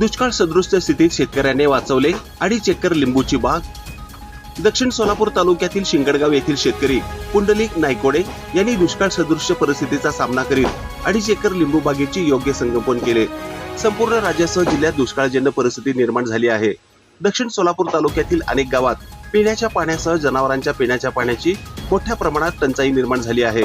दुष्काळ सदृश्य स्थितीत शेतकऱ्याने वाचवले अडीच एकर लिंबूची बाग. दक्षिण सोलापूर तालुक्यातील शिंगडगाव येथील शेतकरी पुंडलिक नायकोडे यांनी दुष्काळ सदृश्य परिस्थितीचा सामना करीत अडीच एकर लिंबू बागेची योग्य संगोपन केले. संपूर्ण राज्यासह जिल्ह्यात दुष्काळजन्य परिस्थिती निर्माण झाली आहे. दक्षिण सोलापूर तालुक्यातील अनेक गावात पिण्याच्या पाण्यासह जनावरांच्या पिण्याच्या पाण्याची मोठ्या प्रमाणात टंचाई निर्माण झाली आहे.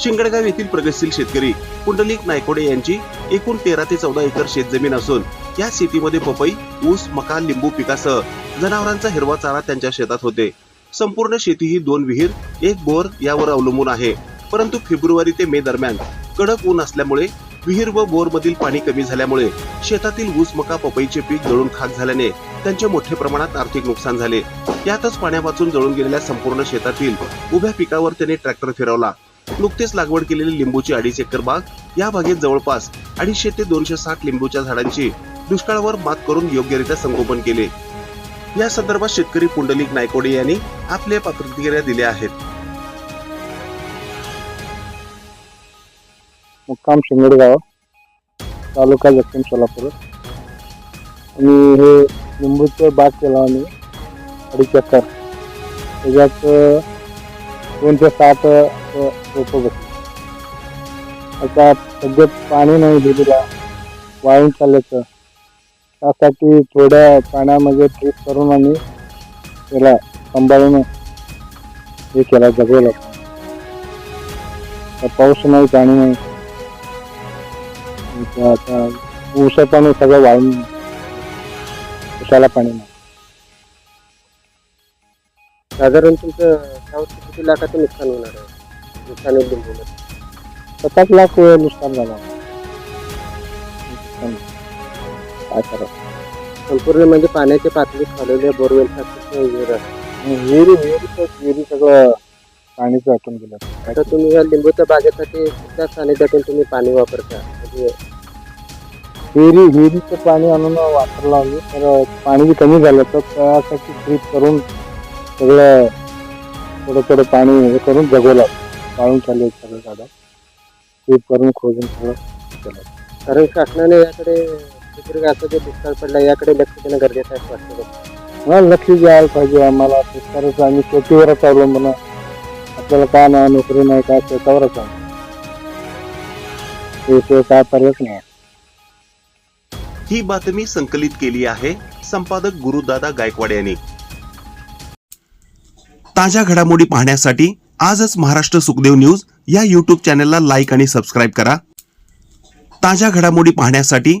शिंगडगाव येथील प्रगतशील शेतकरी पुंडलिक नायकोडे यांची एकूण तेरा ते चौदा एकर शेतजमीन असून या शेतीमध्ये पपई ऊस मका लिंबू पिकासह जनावरांचा हिरवा चारा त्यांच्या शेतात होते. संपूर्ण शेती ही दोन विहीर एक बोर यावर अवलंबून आहे. परंतु फेब्रुवारी ते मे दरम्यान कडक ऊन असल्यामुळे विहीर व बोर मधील पाणी कमी झाल्यामुळे शेतातील ऊस मका पपईचे पीक जळून खाक झाल्याने त्यांचे मोठ्या प्रमाणात आर्थिक नुकसान झाले. यातच पाण्यापासून जळून गेलेल्या संपूर्ण शेतातील उभ्या पिकावर त्यांनी ट्रॅक्टर फिरवला. नुकतेच लागवड केलेली लिंबूची अडीच एकर बाग या बागेत जवळपास अडीचशे ते दोनशे साठ लिंबूच्या झाडांची दुष्काळावर मात करून योग्यरित्या संगोपन केले. या संदर्भात शेतकरी पुंडलिक नायकोडे यांनी आपल्या प्रतिक्रिया दिल्या आहेत. मुक्काम शिंगडगाव तालुका दक्षिण सोलापूर. आणि हे लिंबूचं बाग केला आम्ही अडीच एकर. त्याच्यात दोन ते सात रोपं बसली. आता सध्या पाणी नाही दिलेला वाळून चालल्याचं त्यासाठी थोड्या पाण्यामध्ये ट्रीप करून आम्ही त्याला सांभाळून हे केला जगवला पाऊस नाही पाणी नाही. आता पाणी सगळं वाळून उसाला पाणी नाही. साधारण तुमचं त्यावरती किती लाखाचं नुकसान होणार आहे? नुकसान एक लिंबूमध्ये सात लाख नुकसान झालं. करावं? संपूर्ण म्हणजे पाण्याची पातळी विहीर आहे. विहिरी विहिरी विहिरी सगळं पाणीच वाटून गेलं. आता तुम्ही या लिंबूच्या बागेसाठी कुठल्या सानिध्यातून तुम्ही पाणी वापरता? म्हणजे विहिरी विहिरीचं पाणी आणून वापरलं आम्ही. तर पाणी कमी झालं तर त्यासाठी ट्रीप करून सगळं थोडं थोडं पाणी हे करून जगवलं. वाळून चालले सगळं झाडं. ट्रीप करून खोदून सगळं केलं. कारण शासनाने याकडे दुसरं असं जे दुष्काळ पडला याकडे लक्ष देणं गरजेचं आहे वाटतं हा लक्ष द्यायला पाहिजे आम्हाला. शेतकऱ्याच आम्ही शेतीवरच अवलंबून आहे. आपल्याला काय नाही नोकरी नाही काय शेतावरच आहे. त्याशिवाय काय पर्यायच नाही. ही बातमी संकलित केली आहे संपादक गुरुदादा गायकवाड यांनी. ताज्या घडामोडी पाहण्यासाठी आजच महाराष्ट्र सुखदेव न्यूज या यूट्यूब चॅनलला लाईक आणि सबस्क्राईब करा. ताज्या घडामोडी पाहण्यासाठी